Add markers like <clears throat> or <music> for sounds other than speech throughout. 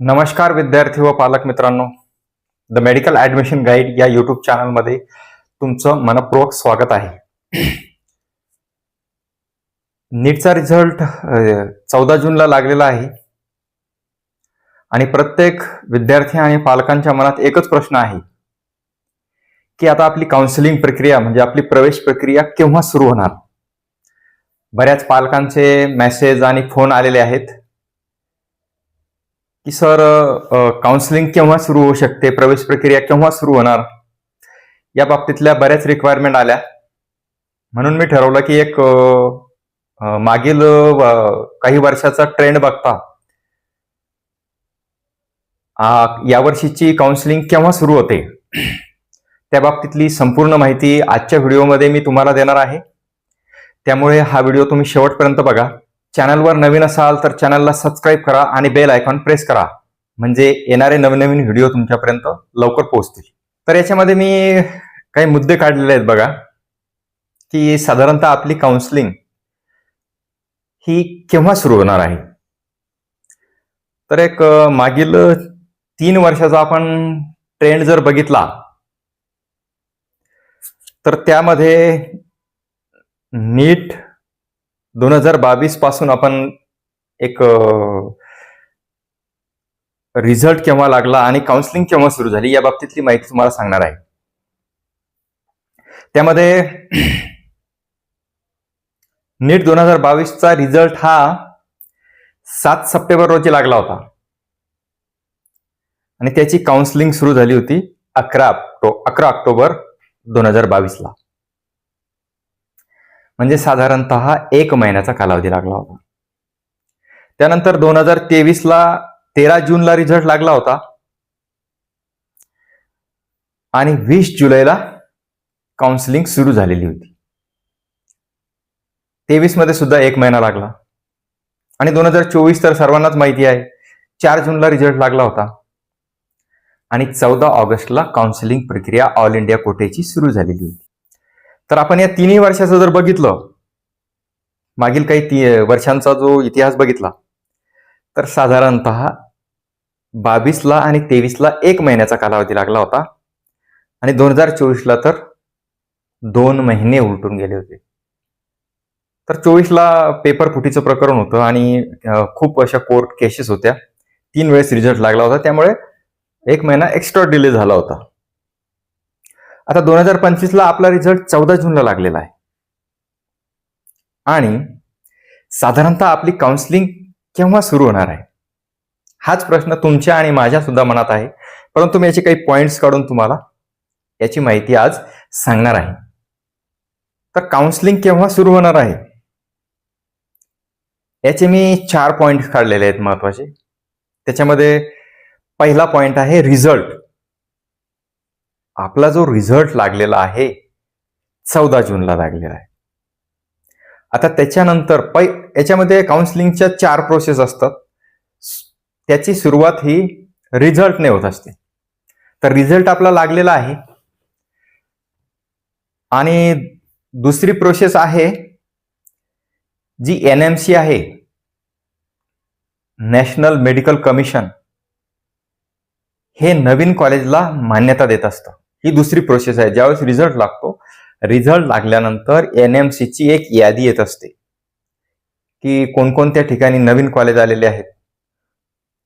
नमस्कार विद्यार्थी व पालक मित्रांनो. द मेडिकल ऍडमिशन गाईड या युट्यूब चॅनलमध्ये तुमचं मनपूर्वक स्वागत आहे. नीटचा रिझल्ट चौदा जूनला लागलेला आहे. आणि प्रत्येक विद्यार्थी आणि पालकांच्या मनात एकच प्रश्न आहे. की आता आपली काउन्सिलिंग प्रक्रिया म्हणजे आपली प्रवेश प्रक्रिया केव्हा सुरू होणार? बऱ्याच पालकांचे मेसेज आणि फोन आलेले आहेत. की सर काउन्सिलिंग केव्हा सुरू होऊ शकते? प्रवेश प्रक्रिया केव्हा सुरू होणार? या बाबतीतल्या बऱ्याच रिक्वायरमेंट आल्या. म्हणून मी ठरवलं की एक मागील काही वर्षाचा ट्रेंड बघता. यावर्षीची काउन्सिलिंग केव्हा सुरू होते? त्या बाबतीतली संपूर्ण माहिती आजच्या व्हिडिओमध्ये मी तुम्हाला देणार आहे. त्यामुळे हा व्हिडिओ तुम्ही शेवटपर्यंत बघा. चॅनलवर नवीन असाल तर चॅनलला सबस्क्राईब करा आणि बेल आयकॉन प्रेस करा. म्हणजे येणारे नवीन नवीन व्हिडिओ तुमच्यापर्यंत लवकर पोहोचतील. तर याच्यामध्ये मी काही मुद्दे काढलेले आहेत बघा. की साधारणतः आपली काउन्सिलिंग ही केव्हा सुरू होणार आहे? तर एक मागील तीन वर्षाचा आपण ट्रेंड जर बघितला तर त्यामध्ये नीट दोन हजार बावीसपासून आपण एक रिझल्ट केव्हा लागला आणि काउन्सिलिंग केव्हा सुरू झाली या बाबतीतली माहिती तुम्हाला सांगणार आहे. त्यामध्ये <clears throat> नीट दोन हजार बावीसचा रिझल्ट हा सात सप्टेंबर रोजी लागला होता. आणि त्याची काउन्सिलिंग सुरू झाली होती अकरा अकरा ऑक्टोबर दोन हजार बावीसला म्हणजे साधारणतः एक महिन्याचा कालावधी लागला होता. त्यानंतर दोन हजार तेवीसला तेरा जूनला रिझल्ट लागला होता. आणि वीस जुलैला काउन्सिलिंग सुरू झालेली होती. तेवीसमध्ये सुद्धा एक महिना लागला. आणि दोन हजार चोवीस तर सर्वांनाच माहिती आहे चार जूनला रिझल्ट लागला होता. आणि चौदा ऑगस्टला काउन्सिलिंग प्रक्रिया ऑल इंडिया कोटेची सुरू झालेली होती. तर आपण या तिन्ही वर्षाचं जर बघितलं मागील काही ती वर्षांचा जो इतिहास बघितला तर साधारणत बावीसला आणि तेवीसला एक महिन्याचा कालावधी लागला होता. आणि दोन हजार चोवीसला तर दोन महिने उलटून गेले होते. तर चोवीसला पेपर फुटीचं प्रकरण होतं आणि खूप अशा कोर्ट केसेस होत्या. तीन वेळेस रिझल्ट लागला होता. त्यामुळे एक महिना एक्स्ट्रा डिले झाला होता. आता दोन हजार पंचवीसला आपला रिझल्ट चौदा जूनला लागलेला आहे. आणि साधारणतः आपली काउन्सिलिंग केव्हा सुरू होणार आहे? हाच प्रश्न तुमच्या आणि माझ्या सुद्धा मनात आहे. परंतु मी याचे काही पॉइंट्स काढून तुम्हाला याची माहिती आज सांगणार आहे. तर काउन्सिलिंग केव्हा सुरू होणार आहे? याचे मी चार पॉइंट काढलेले आहेत महत्त्वाचे. त्याच्यामध्ये पहिला पॉइंट आहे रिझल्ट आपला जो रिझल्ट लागलेला आहे चौदा जूनला लागलेला आहे. आता त्याच्यानंतर पै याच्यामध्ये काउन्सिलिंगच्या चार प्रोसेस असतात. त्याची सुरुवात ही रिझल्टने होत असते. तर रिझल्ट आपला लागलेला आहे. आणि दुसरी प्रोसेस आहे जी एन एम सी आहे. नॅशनल मेडिकल कमिशन हे नवीन कॉलेजला मान्यता देत असतं. ही दुसरी प्रोसेस आहे. ज्यावेळेस रिझल्ट लागतो रिझल्ट लागल्यानंतर एन एम ची एक यादी येत असते. की कोणकोणत्या ठिकाणी नवीन कॉलेज आलेले आहेत.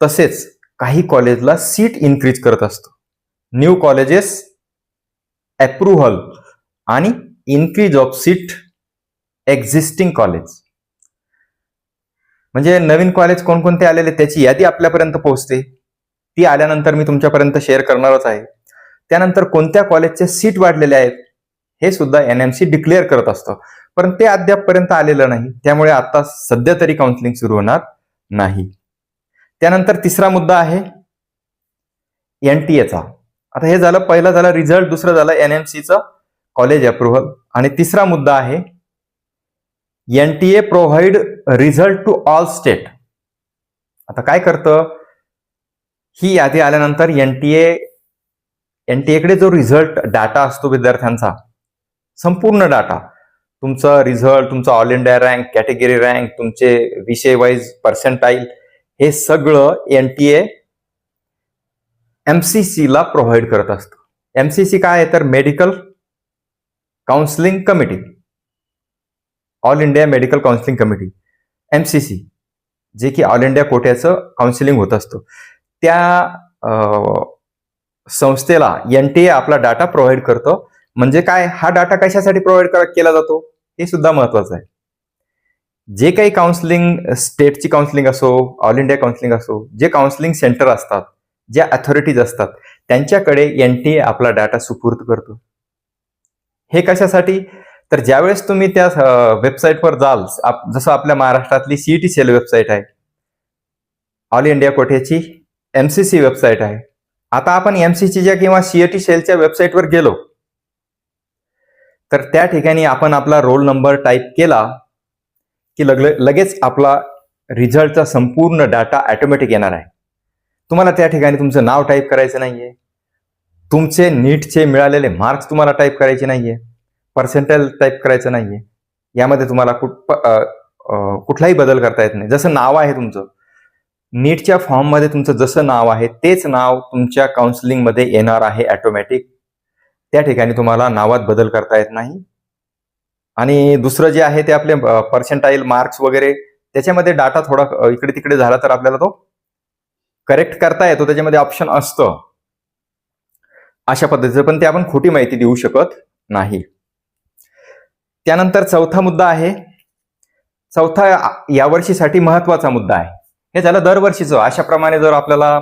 तसेच काही कॉलेजला सीट इन्क्रीज करत असतो. न्यू कॉलेजेस अप्रुव्हल आणि increase of seat existing college म्हणजे नवीन कॉलेज कोणकोणते आलेले त्याची यादी आपल्यापर्यंत पोहोचते. ती आल्यानंतर मी तुमच्यापर्यंत शेअर करणारच आहे. त्यानंतर कोणत्या कॉलेजचे सीट वाढलेले आहेत हे सुद्धा एन एम सी डिक्लेअर करत असतं. पण ते अद्यापपर्यंत आलेलं नाही. त्यामुळे आता सध्या तरी काउन्सिलिंग सुरू होणार नाही. त्यानंतर तिसरा मुद्दा आहे एनटीएचा आता हे झालं पहिलं झालं रिझल्ट दुसरं झालं एन एम सीचं कॉलेज अप्रुव्हल आणि तिसरा मुद्दा आहे NTA provide result to all state आता काय करतं? ही यादी आल्यानंतर एनटीएकडे जो रिझल्ट डाटा असतो विद्यार्थ्यांचा संपूर्ण डाटा तुमचा रिझल्ट तुमचा all India rank category rank तुमचे विषय वाईज पर्सेंटाईल हे सगळं एन एम सी ला प्रोव्हाइड करत असतो. एम सी सी काय आहे तर medical counselling committee all India medical counselling committee M C C जे की ऑल इंडिया कोट्याचं काउन्सिलिंग होत असतं. त्या संस्थेला एन टी ए आपला डाटा प्रोव्हाइड करतो. म्हणजे काय? हा डाटा कशासाठी प्रोव्हाइड केला जातो? हे सुद्धा महत्वाचं आहे. जे काही काउन्सिलिंग स्टेटची काउन्सिलिंग असो ऑल इंडिया काउन्सिलिंग असो जे काउन्सिलिंग सेंटर असतात ज्या अथॉरिटीज असतात त्यांच्याकडे एन टी ए आपला डाटा सुपूर्द करतो. हे कशासाठी? तर ज्यावेळेस तुम्ही त्या वेबसाईटवर जाल आप- जसं आपल्या महाराष्ट्रातली सीईटी सेल वेबसाईट आहे. ऑल इंडिया कोठेची? एम सी सी वेबसाईट आहे. आता आपण एमसीसीच्या किंवा सीएटी सेलच्या वेबसाईटवर गेलो. तर त्या ठिकाणी आपण आपला रोल नंबर टाईप केला की लग लगेच आपला रिझल्टचा संपूर्ण डाटा ऑटोमॅटिक येणार आहे. तुम्हाला त्या ठिकाणी तुमचं नाव टाईप करायचं नाहीये. तुमचे नीटचे मिळालेले मार्क्स तुम्हाला टाईप करायचे नाहीये. पर्सेंटेज टाईप करायचं नाहीये. यामध्ये तुम्हाला कुठ कुठलाही बदल करता येत नाही. जसं नाव आहे तुमचं नीटच्या फॉर्ममध्ये तुमचं जसं नाव आहे तेच नाव तुमच्या काउन्सिलिंगमध्ये येणार आहे ॲटोमॅटिक त्या ठिकाणी तुम्हाला नावात बदल करता येत नाही. आणि दुसरं जे आहे ते आपले पर्सेंटाईल मार्क्स वगैरे त्याच्यामध्ये डाटा थोडा इकडे तिकडे झाला तर आपल्याला तो करेक्ट करता येतो त्याच्यामध्ये ऑप्शन असतं. अशा पद्धतीचं पण ते आपण खोटी माहिती देऊ शकत नाही. त्यानंतर चौथा मुद्दा आहे. चौथा या वर्षीसाठी महत्त्वाचा मुद्दा आहे. हे झालं दरवर्षीचं. अशाप्रमाणे जर आपल्याला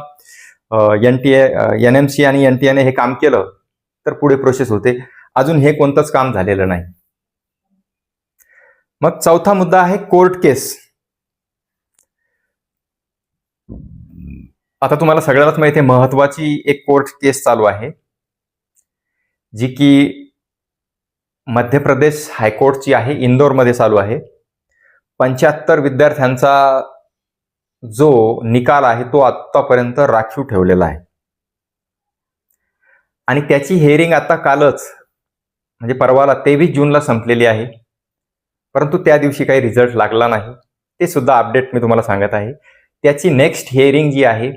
N T N M C आणि एन टी एने हे काम केलं तर पुढे प्रोसेस होते. अजून हे कोणतंच काम झालेलं नाही. मग चौथा मुद्दा आहे कोर्ट केस आता तुम्हाला सगळ्यालाच माहिती आहे महत्वाची एक कोर्ट केस चालू आहे जी की मध्य प्रदेश हायकोर्टची आहे इंदोरमध्ये चालू आहे. पंच्याहत्तर विद्यार्थ्यांचा जो निकाल आहे तो आत्तापर्यंत राखीव ठेवलेला आहे. आणि त्याची हेअरिंग आता कालच म्हणजे परवाला तेवीस जूनला संपलेली आहे. परंतु त्या दिवशी काही रिझल्ट लागला नाही. ते सुद्धा अपडेट मी तुम्हाला सांगत आहे. त्याची नेक्स्ट हिअरिंग जी आहे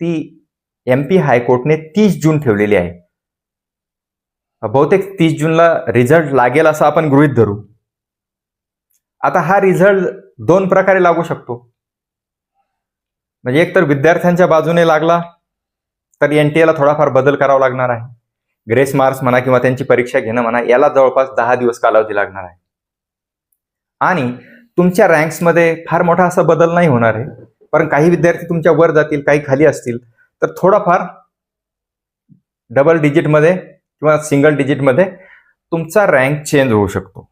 ती एम पी हायकोर्टने तीस जून ठेवलेली आहे. बहुतेक तीस जूनला रिझल्ट लागेल असं आपण गृहित धरू. आता हा रिझल्ट दोन प्रकारे लागू शकतो. म्हणजे एक तर विद्यार्थ्यांच्या बाजूने लागला तर एन टी एला थोडाफार बदल करावा लागणार आहे. ग्रेस मार्क्स म्हणा किंवा त्यांची परीक्षा घेणं म्हणा याला जवळपास दहा दिवस कालावधी लागणार आहे. आणि तुमच्या रँक्समध्ये फार मोठा असा बदल नाही होणार आहे. पण काही विद्यार्थी तुमच्या वर जातील काही खाली असतील तर थोडाफार डबल डिजिटमध्ये किंवा सिंगल डिजिटमध्ये तुमचा रँक चेंज होऊ शकतो.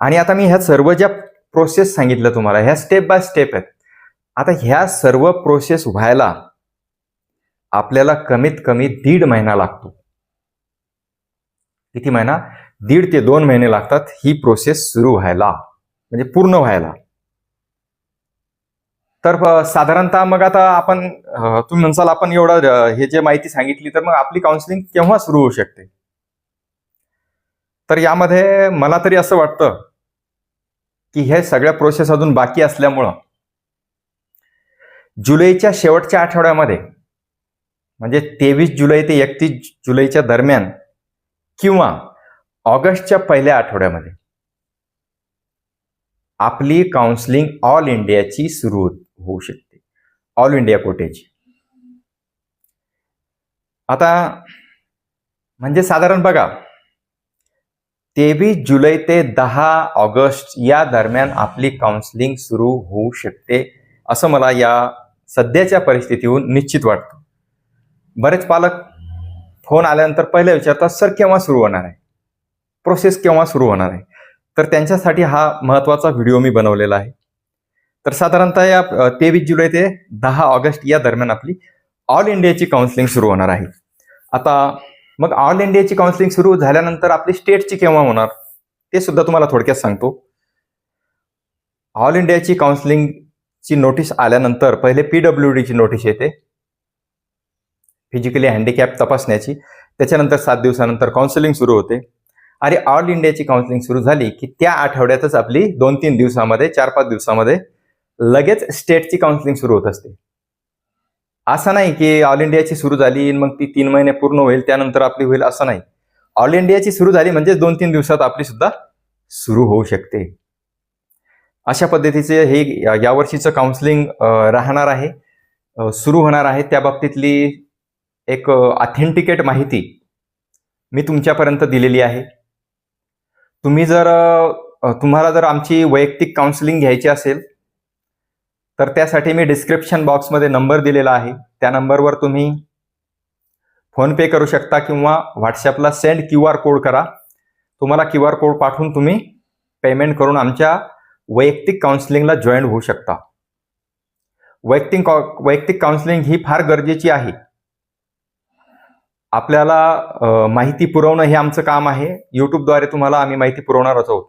आणि आता मी ह्या सर्व ज्या प्रोसेस सांगितलं तुम्हाला ह्या स्टेप बाय स्टेप आहेत आता ह्या सर्व प्रोसेस व्हायला आपल्याला कमीत कमी दीड महिना लागतो. किती महिना? दीड ते दोन महिने लागतात ही प्रोसेस सुरू व्हायला. म्हणजे पूर्ण व्हायला. तर साधारणतः मग आता आपण तुम्ही म्हणसाल आपण एवढं हे जे माहिती सांगितली तर मग आपली काउन्सिलिंग केव्हा सुरू होऊ शकते? तर यामध्ये मला तरी असं वाटतं की हे सगळ्या प्रोसेस अजून बाकी असल्यामुळं जुलैच्या शेवटच्या आठवड्यामध्ये म्हणजे तेवीस जुलै ते एकतीस जुलैच्या दरम्यान किंवा ऑगस्टच्या पहिल्या आठवड्यामध्ये आपली काउन्सिलिंग ऑल इंडियाची सुरू होऊ शकते. ऑल इंडिया कोटेची. आता म्हणजे साधारण बघा तेवीस जुलै ते दहा ऑगस्ट या दरम्यान आपली काउन्सिलिंग सुरू होऊ शकते असं मला या सध्याच्या परिस्थितीहून निश्चित वाटतो. बरेच पालक फोन आल्यानंतर पहिले विचारतात सर केव्हा सुरू होणार आहे? प्रोसेस केव्हा सुरू होणार आहे? तर त्यांच्यासाठी हा महत्त्वाचा व्हिडिओ मी बनवलेला आहे. तर साधारणतः या तेवीस जुलै ते दहा ऑगस्ट या दरम्यान आपली ऑल इंडियाची काउन्सिलिंग सुरू होणार आहे. आता मग ऑल इंडियाची काउन्सिलिंग सुरू झाल्यानंतर आपली स्टेटची केव्हा होणार ते सुद्धा तुम्हाला थोडक्यात सांगतो. ऑल इंडियाची काउन्सिलिंग ची नोटीस आल्यानंतर पहिले पी डब्ल्यू डीची नोटीस येते. फिजिकली हँडिकॅप तपासण्याची. त्याच्यानंतर सात दिवसानंतर काउन्सिलिंग सुरू होते. आणि ऑल इंडियाची काउन्सिलिंग सुरू झाली की त्या आठवड्यातच आपली दोन तीन दिवसामध्ये चार पाच दिवसामध्ये लगेच स्टेटची काउन्सिलिंग सुरू होत असते. असं नाही की ऑल इंडियाची सुरू झाली मग ती तीन महिने पूर्ण होईल त्यानंतर आपली होईल असं नाही. ऑल इंडियाची सुरू झाली म्हणजे दोन तीन दिवसात आपली सुद्धा सुरू होऊ शकते. अशा पद्धतीचे हे या- यावर्षीचं काउन्सिलिंग राहणार आहे. सुरू होणार आहे. त्या बाबतीतली एक ऑथेंटिकेट माहिती मी तुमच्यापर्यंत दिलेली आहे. तुम्ही जर तुम्हाला जर आमची वैयक्तिक काउन्सिलिंग घ्यायची असेल तर त्यासाठी मी डिस्क्रिप्शन बॉक्समध्ये नंबर दिलेला आहे. त्या नंबरवर तुम्ही फोनपे करू शकता किंवा व्हॉट्सॲपला सेंड क्यू आर कोड करा. तुम्हाला क्यू आर कोड पाठवून तुम्ही पेमेंट करून आमच्या वैयक्तिक काउन्सिलिंगला जॉईन होऊ शकता. वैयक्तिक कॉ- वैयक्तिक काउन्सिलिंग ही फार गरजेची आहे. आपल्याला माहिती पुरवणं हे आमचं काम आहे. यूट्यूबद्वारे तुम्हाला आम्ही माहिती पुरवणारच आहोत.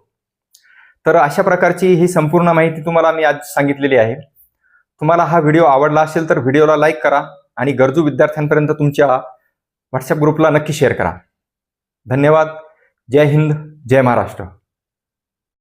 तर अशा प्रकारची ही संपूर्ण माहिती तुम्हाला मी आज सांगितलेली आहे. तुम्हाला हा व्हिडिओ आवडला असेल तर व्हिडिओला लाईक करा आणि गरजू विद्यार्थ्यांपर्यंत तुमच्या व्हॉट्सअप ग्रुपला नक्की शेअर करा. धन्यवाद. जय हिंद. जय महाराष्ट्र.